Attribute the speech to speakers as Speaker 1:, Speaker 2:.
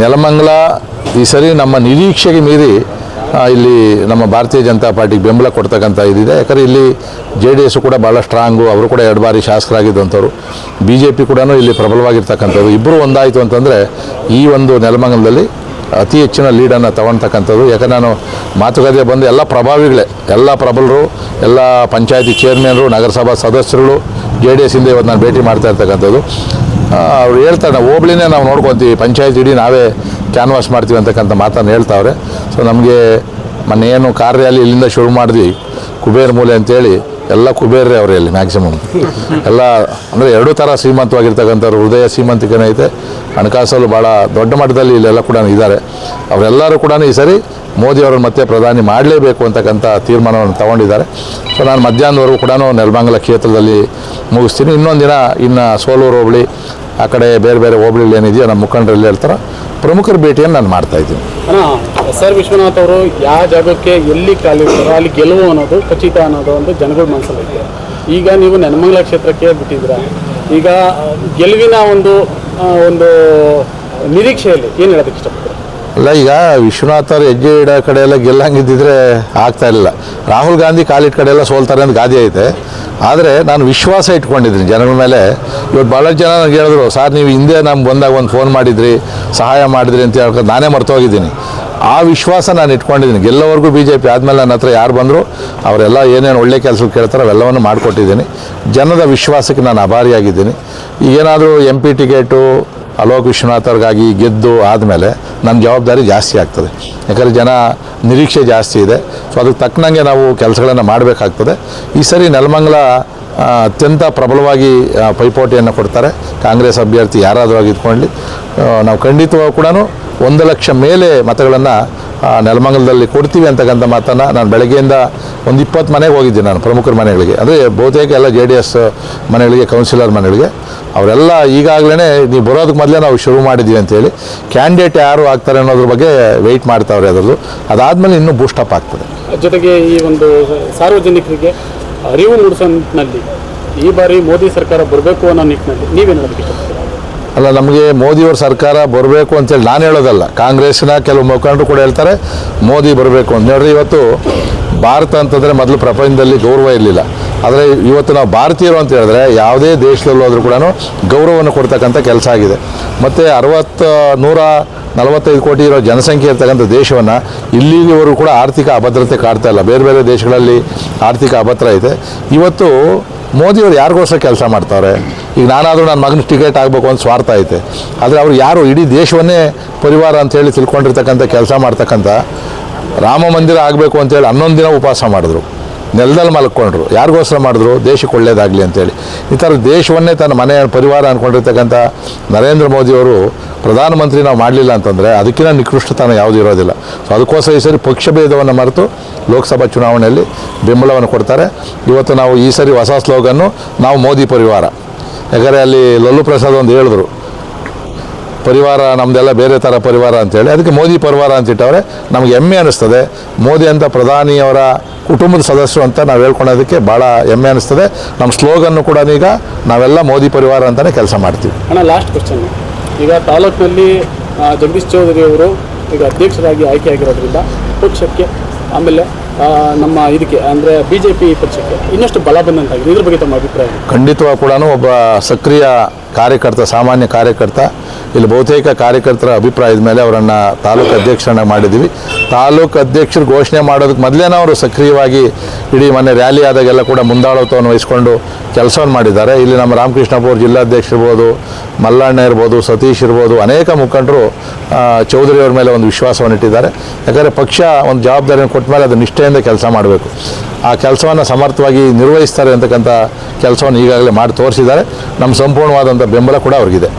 Speaker 1: ನೆಲಮಂಗಲ, ಈ ಸರಿ ನಮ್ಮ ನಿರೀಕ್ಷೆಗೆ ಮೀರಿ ಇಲ್ಲಿ ನಮ್ಮ ಭಾರತೀಯ ಜನತಾ ಪಾರ್ಟಿಗೆ ಬೆಂಬಲ ಕೊಡ್ತಕ್ಕಂಥ ಇದಿದೆ. ಯಾಕಂದರೆ ಇಲ್ಲಿ ಜೆ ಡಿ ಎಸ್ ಕೂಡ ಭಾಳ ಸ್ಟ್ರಾಂಗು ಅವರು ಕೂಡ ಎರಡು ಬಾರಿ ಶಾಸಕರಾಗಿದ್ದಂಥವ್ರು. ಬಿ ಜೆ ಪಿ ಕೂಡ ಇಲ್ಲಿ ಪ್ರಬಲವಾಗಿರ್ತಕ್ಕಂಥದ್ದು. ಇಬ್ಬರು ಒಂದಾಯಿತು ಅಂತಂದರೆ ಈ ಒಂದು ನೆಲಮಂಗಲದಲ್ಲಿ ಅತಿ ಹೆಚ್ಚಿನ ಲೀಡನ್ನು ತಗೊಳ್ತಕ್ಕಂಥದ್ದು ಯಾಕಂದ್ರೆ ನಾನು ಮಾತುಕತೆ ಬಂದು ಎಲ್ಲ ಪ್ರಭಾವಿಗಳೇ, ಎಲ್ಲ ಪ್ರಬಲರು, ಎಲ್ಲ ಪಂಚಾಯತಿ ಚೇರ್ಮನ್ರು, ನಗರಸಭಾ ಸದಸ್ಯರುಗಳು ಜೆ ಡಿ ಎಸ್ಸಿಂದ ಇವತ್ತು ನಾನು ಭೇಟಿ ಮಾಡ್ತಾ ಇರ್ತಕ್ಕಂಥದ್ದು. ಅವ್ರು ಹೇಳ್ತಾರೆ, ನಾವು ನಾವು ನೋಡ್ಕೊತೀವಿ, ಪಂಚಾಯತ್ ಇಡೀ ನಾವೇ ಕ್ಯಾನ್ವಾಸ್ ಮಾಡ್ತೀವಿ ಅಂತಕ್ಕಂಥ ಮಾತನ್ನು ಹೇಳ್ತಾವ್ರೆ. ಸೊ ನಮಗೆ ಮೊನ್ನೆ ಏನು ಕಾರ್ ಇಲ್ಲಿಂದ ಶುರು ಮಾಡಿದ್ವಿ, ಕುಬೇರ್ ಮೂಲೆ ಅಂತೇಳಿ, ಎಲ್ಲ ಕುಬೇರ್ರೆ ಅವರೇ ಅಲ್ಲಿ ಮ್ಯಾಕ್ಸಿಮಮ್ ಎಲ್ಲ ಅಂದರೆ ಎರಡೂ ಥರ ಶ್ರೀಮಂತವಾಗಿರ್ತಕ್ಕಂಥವ್ರು, ಹೃದಯ ಶ್ರೀಮಂತಿಕೆನೇ ಐತೆ, ಹಣಕಾಸಲ್ಲೂ ಭಾಳ ದೊಡ್ಡ ಮಟ್ಟದಲ್ಲಿ ಇಲ್ಲೆಲ್ಲ ಕೂಡ ಇದ್ದಾರೆ. ಅವರೆಲ್ಲರೂ ಕೂಡ ಈ ಸರಿ ಮೋದಿ ಅವರನ್ನು ಮತ್ತೆ ಪ್ರಧಾನಿ ಮಾಡಲೇಬೇಕು ಅಂತಕ್ಕಂಥ ತೀರ್ಮಾನವನ್ನು ತಗೊಂಡಿದ್ದಾರೆ. ಸೊ ನಾನು ಮಧ್ಯಾಹ್ನದವರೆಗೂ ಕೂಡ ನೆಲಮಂಗಲ ಕ್ಷೇತ್ರದಲ್ಲಿ ಮುಗಿಸ್ತೀನಿ. ಇನ್ನೊಂದು ದಿನ ಇನ್ನು ಸೋಲೂರು ಹೋಬಳಿ, ಆ ಕಡೆ ಬೇರೆ ಬೇರೆ ಹೋಬಳಿಲಿ ಏನಿದೆಯೋ ನಮ್ಮ ಮುಖಂಡರಲ್ಲಿ ಹೇಳ್ತಾರೆ. ಪ್ರಮುಖರ ಭೇಟಿಯನ್ನು ನಾನು ಮಾಡ್ತಾ ಇದ್ದೀನಿ.
Speaker 2: ಎಸ್ ಆರ್ ವಿಶ್ವನಾಥ್ ಅವರು ಯಾವ ಜಾಗಕ್ಕೆ ಎಲ್ಲಿ ಕಾಲಿಡ್ತಾರೋ ಅಲ್ಲಿ ಗೆಲುವು ಅನ್ನೋದು ಖಚಿತ ಅನ್ನೋದು ಒಂದು ಜನಗಳ ಮನಸ್ಸಲ್ಲಿದೆ. ಈಗ ನೀವು ನೆನಮಂಗಲ ಕ್ಷೇತ್ರಕ್ಕೆ ಬಿಟ್ಟಿದ್ರ ಈಗ ಗೆಲುವಿನ ಒಂದು ಒಂದು ನಿರೀಕ್ಷೆಯಲ್ಲಿ ಏನು ಹೇಳೋದಕ್ಕೆ ಇಷ್ಟಪಡ್ತೀರಾ?
Speaker 1: ಅಲ್ಲ, ಈಗ ವಿಶ್ವನಾಥ್ ಅವ್ರು ಹೆಜ್ಜೆ ಇಡೋ ಕಡೆ ಎಲ್ಲ ಗೆಲ್ಲಂಗಿದ್ದಿದ್ರೆ ಆಗ್ತಾ ಇರಲಿಲ್ಲ. ರಾಹುಲ್ ಗಾಂಧಿ ಕಾಲಿಟ್ಟ ಕಡೆ ಎಲ್ಲ ಸೋಲ್ತಾರೆ ಅಂತ ಗಾದೆ ಐತೆ. ಆದರೆ ನಾನು ವಿಶ್ವಾಸ ಇಟ್ಕೊಂಡಿದ್ದೀನಿ ಜನರ ಮೇಲೆ. ಇವತ್ತು ಭಾಳಷ್ಟು ಜನ ನನಗೆ ಹೇಳಿದ್ರು, ಸರ್, ನೀವು ಹಿಂದೆ ನಮ್ಗೆ ಬಂದಾಗ ಒಂದು ಫೋನ್ ಮಾಡಿದ್ರಿ, ಸಹಾಯ ಮಾಡಿದ್ರಿ ಅಂತ ಹೇಳ್ಕೊಂಡು ನಾನೇ ಮರ್ತೋಗಿದ್ದೀನಿ. ಆ ವಿಶ್ವಾಸ ನಾನು ಇಟ್ಕೊಂಡಿದ್ದೀನಿ. ಗೆಲ್ಲೋವರೆಗೂ ಬಿ ಜೆ ಪಿ ಆದಮೇಲೆ ನನ್ನ ಹತ್ರ ಯಾರು ಬಂದರು, ಅವರೆಲ್ಲ ಏನೇನು ಒಳ್ಳೆ ಕೆಲಸ ಕೇಳ್ತಾರೋ ಅವೆಲ್ಲವನ್ನು ಮಾಡಿಕೊಟ್ಟಿದ್ದೀನಿ. ಜನದ ವಿಶ್ವಾಸಕ್ಕೆ ನಾನು ಅಭಾರಿಯಾಗಿದ್ದೀನಿ. ಈಗೇನಾದರೂ M P ticket Alok Vishwanath ಅವ್ರಿಗಾಗಿ ಗೆದ್ದು ಆದಮೇಲೆ ನನ್ನ ಜವಾಬ್ದಾರಿ ಜಾಸ್ತಿ ಆಗ್ತದೆ. ಯಾಕಂದರೆ ಜನ ನಿರೀಕ್ಷೆ ಜಾಸ್ತಿ ಇದೆ. ಸೊ ಅದಕ್ಕೆ ತಕ್ಕನಂಗೆ ನಾವು ಕೆಲಸಗಳನ್ನು ಮಾಡಬೇಕಾಗ್ತದೆ. ಈ ಸರಿ ನೆಲಮಂಗಲ ಅತ್ಯಂತ ಪ್ರಬಲವಾಗಿ ಪೈಪೋಟಿಯನ್ನು ಕೊಡ್ತಾರೆ. ಕಾಂಗ್ರೆಸ್ ಅಭ್ಯರ್ಥಿ ಯಾರಾದರೂ ಆಗಿ ಇದ್ಕೊಳ್ಳಿ. ನಾವು ಖಂಡಿತವಾಗೂ ಕೂಡ ಒಂದು ಲಕ್ಷ ಮೇಲೆ ಮತಗಳನ್ನು ನೆಲಮಂಗಲದಲ್ಲಿ ಕೊಡ್ತೀವಿ ಅಂತಕ್ಕಂಥ ಮಾತನ್ನು ನಾನು ಬೆಳಗ್ಗೆಯಿಂದ ಒಂದು ಇಪ್ಪತ್ತು ಮನೆಗೆ ಹೋಗಿದ್ದೀನಿ ನಾನು, ಪ್ರಮುಖರ ಮನೆಗಳಿಗೆ. ಅಂದರೆ ಬಹುತೇಕ ಎಲ್ಲ ಜೆ ಡಿ ಎಸ್ ಮನೆಗಳಿಗೆ ಕೌನ್ಸಿಲರ್ ಮನೆಗಳಿಗೆ. ಅವರೆಲ್ಲ ಈಗಾಗಲೇ ನೀವು ಬರೋದಕ್ಕೆ ಮೊದಲೇ ನಾವು ಶುರು ಮಾಡಿದ್ದೀವಿ ಅಂತೇಳಿ. ಕ್ಯಾಂಡಿಡೇಟ್ ಯಾರು ಆಗ್ತಾರೆ ಅನ್ನೋದ್ರ ಬಗ್ಗೆ ವೆಯ್ಟ್ ಮಾಡ್ತಾವ್ರೆ ಅದರಲ್ಲೂ. ಅದಾದಮೇಲೆ ಇನ್ನೂ ಬೂಸ್ಟಪ್ ಆಗ್ತದೆ.
Speaker 2: ಜೊತೆಗೆ ಈ ಒಂದು ಸಾರ್ವಜನಿಕರಿಗೆ ಅರಿವು ಮೂಡಿಸೋ ನಿಟ್ಟಿನಲ್ಲಿ ಈ ಬಾರಿ ಮೋದಿ ಸರ್ಕಾರ ಬರಬೇಕು ಅನ್ನೋ ನಿಟ್ಟಿನಲ್ಲಿ ನೀವೇನು
Speaker 1: ಅಲ್ಲ, ನಮಗೆ ಮೋದಿಯವ್ರ ಸರ್ಕಾರ ಬರಬೇಕು ಅಂತೇಳಿ ನಾನು ಹೇಳೋದಲ್ಲ. ಕಾಂಗ್ರೆಸ್ನ ಕೆಲವು ಮುಖಂಡರು ಕೂಡ ಹೇಳ್ತಾರೆ, ಮೋದಿ ಬರಬೇಕು ಅಂತ. ನೋಡ್ರಿ, ಇವತ್ತು ಭಾರತ ಅಂತಂದರೆ ಮೊದಲು ಪ್ರಪಂಚದಲ್ಲಿ ಗೌರವ ಇರಲಿಲ್ಲ. ಆದರೆ ಇವತ್ತು ನಾವು ಭಾರತೀಯರು ಅಂತ ಹೇಳಿದ್ರೆ ಯಾವುದೇ ದೇಶದಲ್ಲಿ ಹೋದರೂ ಕೂಡ ಗೌರವವನ್ನು ಕೊಡ್ತಕ್ಕಂಥ ಕೆಲಸ ಆಗಿದೆ. ಮತ್ತು ಅರವತ್ತು, ನೂರ ನಲವತ್ತೈದು ಕೋಟಿ ಇರೋ ಜನಸಂಖ್ಯೆ ಇರ್ತಕ್ಕಂಥ ದೇಶವನ್ನು ಇಲ್ಲಿವರೆಗೂ ಕೂಡ ಆರ್ಥಿಕ ಅಭದ್ರತೆ ಕಾಡ್ತಾ ಇಲ್ಲ. ಬೇರೆ ಬೇರೆ ದೇಶಗಳಲ್ಲಿ ಆರ್ಥಿಕ ಅಭದ್ರ ಇದೆ. ಇವತ್ತು ಮೋದಿಯವರು ಯಾರಿಗೋಸ್ಕರ ಕೆಲಸ ಮಾಡ್ತಾರೆ? ಈಗ ನಾನಾದರೂ ನನ್ನ ಮಗನ ಟಿಕೆಟ್ ಆಗಬೇಕು ಅಂತ ಸ್ವಾರ್ಥ ಐತೆ. ಆದರೆ ಅವರು ಯಾರು ಇಡೀ ದೇಶವನ್ನೇ ಪರಿವಾರ ಅಂತೇಳಿ ತಿಳ್ಕೊಂಡಿರ್ತಕ್ಕಂಥ ಕೆಲಸ ಮಾಡ್ತಕ್ಕಂಥ ರಾಮ ಮಂದಿರ ಆಗಬೇಕು ಅಂತೇಳಿ ಹನ್ನೊಂದು ದಿನ ಉಪವಾಸ ಮಾಡಿದ್ರು. ನೆಲದಲ್ಲಿ ಮಲ್ಕೊಂಡ್ರು. ಯಾರಿಗೋಸ್ಕರ ಮಾಡಿದ್ರು? ದೇಶಕ್ಕೆ ಒಳ್ಳೇದಾಗಲಿ ಅಂತೇಳಿ. ಈ ಥರ ದೇಶವನ್ನೇ ತನ್ನ ಮನೆ, ಪರಿವಾರ ಅಂದ್ಕೊಂಡಿರ್ತಕ್ಕಂಥ ನರೇಂದ್ರ ಮೋದಿಯವರು ಪ್ರಧಾನಮಂತ್ರಿ ನಾವು ಮಾಡಲಿಲ್ಲ ಅಂತಂದರೆ ಅದಕ್ಕಿಂತ ನಿಕೃಷ್ಟತನ ಯಾವುದೂ ಇರೋದಿಲ್ಲ. ಸೊ ಅದಕ್ಕೋಸ್ಕರ ಈ ಸರಿ ಪಕ್ಷ ಭೇದವನ್ನು ಮರೆತು ಲೋಕಸಭಾ ಚುನಾವಣೆಯಲ್ಲಿ ಬೆಂಬಲವನ್ನು ಕೊಡ್ತಾರೆ. ಇವತ್ತು ನಾವು ಈ ಸರಿ ಹೊಸ ಸ್ಲೋಗನ್ನು ನಾವು ಮೋದಿ ಪರಿವಾರ. ಯಾಕಂದರೆ ಅಲ್ಲಿ ಲಲ್ಲು ಪ್ರಸಾದ್ ಒಂದು ಹೇಳಿದ್ರು ಪರಿವಾರ ನಮ್ಮದೆಲ್ಲ ಬೇರೆ ಥರ ಪರಿವಾರ ಅಂತೇಳಿ ಅದಕ್ಕೆ ಮೋದಿ ಪರಿವಾರ ಅಂತಿಟ್ಟವ್ರೆ ನಮಗೆ ಹೆಮ್ಮೆ ಅನ್ನಿಸ್ತದೆ ಮೋದಿ ಅಂತ ಪ್ರಧಾನಿಯವರ ಕುಟುಂಬದ ಸದಸ್ಯರು ಅಂತ ನಾವು ಹೇಳ್ಕೊಳೋದಕ್ಕೆ ಭಾಳ ಹೆಮ್ಮೆ ಅನ್ನಿಸ್ತದೆ ನಮ್ಮ ಸ್ಲೋಗನ್ನು ಕೂಡ ಈಗ ನಾವೆಲ್ಲ ಮೋದಿ ಪರಿವಾರ ಅಂತಲೇ ಕೆಲಸ ಮಾಡ್ತೀವಿ.
Speaker 2: ಅಣ್ಣ ಲಾಸ್ಟ್ ಕ್ವಶನ್ ಈಗ ತಾಲೂಕಿನಲ್ಲಿ ಜಗದೀಶ್ ಚೌಧರಿ ಅವರು ಈಗ ಅಧ್ಯಕ್ಷರಾಗಿ ಆಯ್ಕೆಯಾಗಿರೋದ್ರಿಂದ ಪಕ್ಷಕ್ಕೆ ಆಮೇಲೆ ನಮ್ಮ ಇದಕ್ಕೆ ಅಂದರೆ ಬಿ ಜೆ ಪಿ ಪಕ್ಷಕ್ಕೆ ಇನ್ನಷ್ಟು ಬಲ ಬಂದಂತಾಗಿದೆ. ಇದ್ರ ಬಗ್ಗೆ ತಮ್ಮ ಅಭಿಪ್ರಾಯ
Speaker 1: ಖಂಡಿತವಾಗಿ ಕೂಡ ಒಬ್ಬ ಸಕ್ರಿಯ ಕಾರ್ಯಕರ್ತ ಸಾಮಾನ್ಯ ಕಾರ್ಯಕರ್ತ ಇಲ್ಲಿ ಬಹುತೇಕ ಕಾರ್ಯಕರ್ತರ ಅಭಿಪ್ರಾಯದ ಮೇಲೆ ಅವರನ್ನು ತಾಲೂಕು ಅಧ್ಯಕ್ಷರನ್ನ ಮಾಡಿದ್ದೀವಿ. ತಾಲೂಕು ಅಧ್ಯಕ್ಷರು ಘೋಷಣೆ ಮಾಡೋದಕ್ಕೆ ಮೊದಲೇನೋ ಅವರು ಸಕ್ರಿಯವಾಗಿ ಇಡೀ ಮೊನ್ನೆ ರ್ಯಾಲಿ ಆದಾಗೆಲ್ಲ ಕೂಡ ಮುಂದಾಳತ್ವವನ್ನು ವಹಿಸಿಕೊಂಡು ಕೆಲಸವನ್ನು ಮಾಡಿದ್ದಾರೆ. ಇಲ್ಲಿ ನಮ್ಮ ರಾಮಕೃಷ್ಣಪುರ ಜಿಲ್ಲಾಧ್ಯಕ್ಷ ಇರ್ಬೋದು, ಮಲ್ಲಣ್ಣ ಇರ್ಬೋದು, ಸತೀಶ್ ಇರ್ಬೋದು, ಅನೇಕ ಮುಖಂಡರು ಚೌಧರಿ ಅವರ ಮೇಲೆ ಒಂದು ವಿಶ್ವಾಸವನ್ನು ಇಟ್ಟಿದ್ದಾರೆ. ಯಾಕಂದರೆ ಪಕ್ಷ ಒಂದು ಜವಾಬ್ದಾರಿಯನ್ನು ಕೊಟ್ಟ ಮೇಲೆ ಅದು ನಿಷ್ಠೆಯಿಂದ ಕೆಲಸ ಮಾಡಬೇಕು. ಆ ಕೆಲಸವನ್ನು ಸಮರ್ಥವಾಗಿ ನಿರ್ವಹಿಸ್ತಾರೆ ಅಂತಕ್ಕಂಥ ಕೆಲಸವನ್ನು ಈಗಾಗಲೇ ಮಾಡಿ ತೋರಿಸಿದ್ದಾರೆ. ನಮ್ಮ ಸಂಪೂರ್ಣವಾದಂಥ ಬೆಂಬಲ ಕೂಡ ಅವ್ರಿಗಿದೆ.